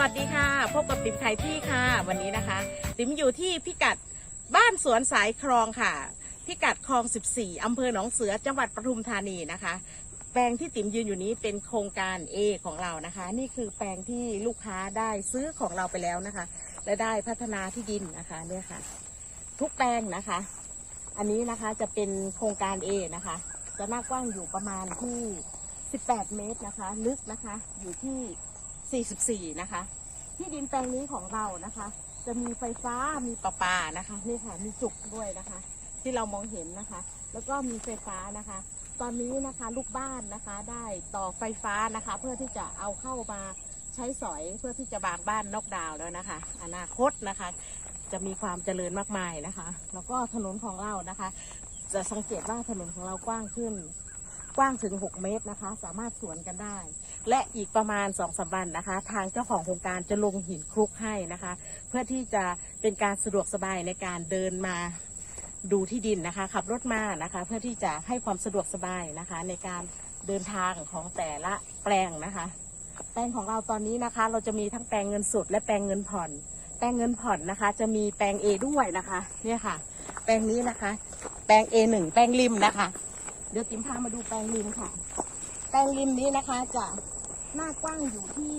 วัสดีค่ะ พบกับติ๋มไข่ที่ค่ะ วันนี้นะคะ ติ๋มอยู่ที่พิกัดบ้านสวนสายคลองค่ะ พิกัดคลอง 14 อำเภอหนองเสือจังหวัดปทุมธานีนะคะ แปลงที่ติ๋มยืนอยู่นี้เป็นโครงการ A ของเรานะคะ นี่คือแปลงที่ลูกค้าได้ซื้อของเราไปแล้วนะคะ และได้พัฒนาที่ดินนะคะเนี่ยค่ะ ทุกแปลงนะคะ อันนี้นะคะจะเป็นโครงการ A นะคะ จะหน้ากว้างอยู่ประมาณที่ 18 เมตรนะคะ ลึกนะคะอยู่ที่ 44 นะคะ ที่ดินแปลงนี้ของเรานะคะ จะมีไฟฟ้ามีประปานะคะนี่ค่ะมีจุกด้วยนะคะ ที่เรามองเห็นนะคะ แล้วก็มีไฟฟ้านะคะ ตอนนี้นะคะลูกบ้านนะคะได้ต่อไฟฟ้านะคะ เพื่อที่จะเอาเข้ามาใช้สอยเพื่อที่จะบางบ้านนอกดาวแล้วนะคะ อนาคตนะคะ จะมีความเจริญมากมายนะคะ แล้วก็ถนนของเรานะคะ จะสังเกตว่าถนนของเรากว้างขึ้น กว้างถึง 6 เมตรนะคะ สามารถสวนกันได้ และอีกประมาณ2อสวันนะคะ ทางเจ้าของโครงการจะลงหินคลุกให้นะคะ เพื่อที่จะเป็นการสะดวกสบายในการเดินมาดูที่ดินนะคะ ขับรถมานะคะ เพื่อที่จะให้ความสะดวกสบายนะคะ ในการเดินทางของแต่ละแปลงนะคะ แปลงของเราตอนนี้นะคะ เราจะมีทั้งแปลงเงินสดและแปลงเงินผ่อน แปลงเงินผ่อนนะคะ จะมีแปลง A ด้วยนะคะ เนี่ยค่ะ แปลงนี้นะคะ แปลง A1 แปลงริมนะคะ เดี๋ยวติ๋มพามาดูแปลงริมค่ะ ลงริมนี้นะคะจะหน้ากว้างอยู่ที่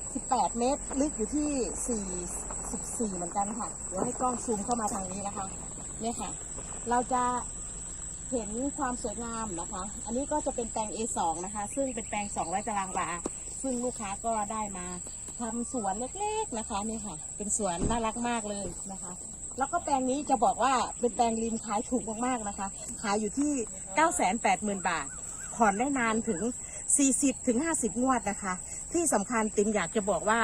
18 เมตร ลึกอยู่ที่ 44 เหมือนกันค่ะ เดี๋ยวให้กล้องซูมเข้ามาทางนี้นะคะเนี่ยค่ะ เราจะเห็นความสวยงามนะคะ อันนี้ก็จะเป็นแปลง A2 นะคะ ซึ่งเป็นแปลง 200 ตารางวา ซึ่งลูกค้าก็ได้มาทำสวนเล็กๆนะคะนี่ค่ะ เป็นสวนน่ารักมากเลยนะคะ แล้วก็แปลงนี้จะบอกว่าเป็นแปลงริมขายถูกมากๆนะคะ ขายอยู่ที่ 980,000 บาท ผ่อนได้นานถึง 40ถึง50 งวดนะคะ ที่สำคัญติมอยากจะบอกว่า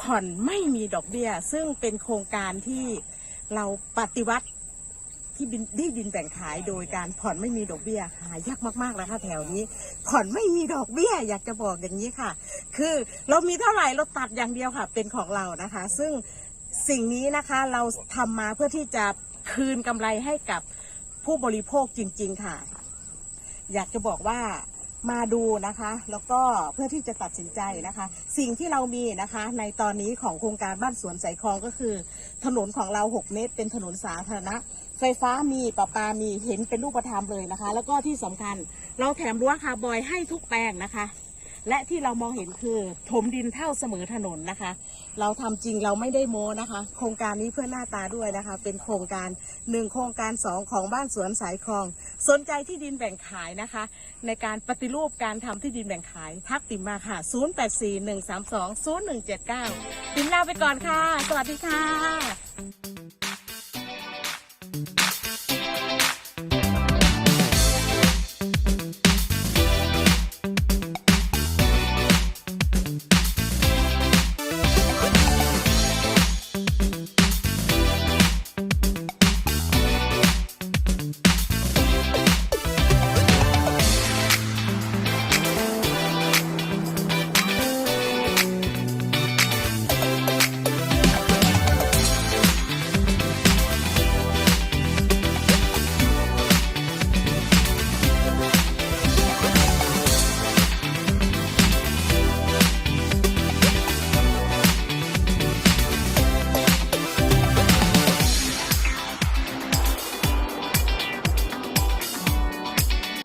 ผ่อนไม่มีดอกเบี้ย ซึ่งเป็นโครงการที่เราปฏิวัติที่ดินที่ดินแบ่งขายโดยการผ่อนไม่มีดอกเบี้ยหายากมากๆนะคะแถวนี้ ผ่อนไม่มีดอกเบี้ยอยากจะบอกอย่างนี้ค่ะ คือเรามีเท่าไหร่เราตัดอย่างเดียวค่ะ เป็นของเรานะคะ ซึ่งสิ่งนี้นะคะเราทำมาเพื่อที่จะคืนกำไรให้กับผู้บริโภคจริง ๆ ค่ะ อยากจะบอกว่ามาดูนะคะ แล้วก็เพื่อที่จะตัดสินใจนะคะ สิ่งที่เรามีนะคะ ในตอนนี้ของโครงการบ้านสวนสายคลองก็คือ ถนนของเรา 6 เมตร เป็นถนนสาธารณะ ไฟฟ้ามีประปามีเห็นเป็นรูปธรรมเลยนะคะ แล้วก็ที่สำคัญเราแถมรั้วคาร์บอยให้ทุกแปลงนะคะ และที่เรามองเห็นคือถมดินเท่าเสมอถนนนะคะ เราทำจริงเราไม่ได้โม้นะคะ โครงการนี้เพื่อหน้าตาด้วยนะคะ เป็นโครงการหนึ่งโครงการสองของบ้านสวนสายคลอง สนใจที่ดินแบ่งขายนะคะ ในการปฏิรูปการทำที่ดินแบ่งขาย ทักติมมาค่ะ 0841320179 ติมลาไปก่อนค่ะ สวัสดีค่ะ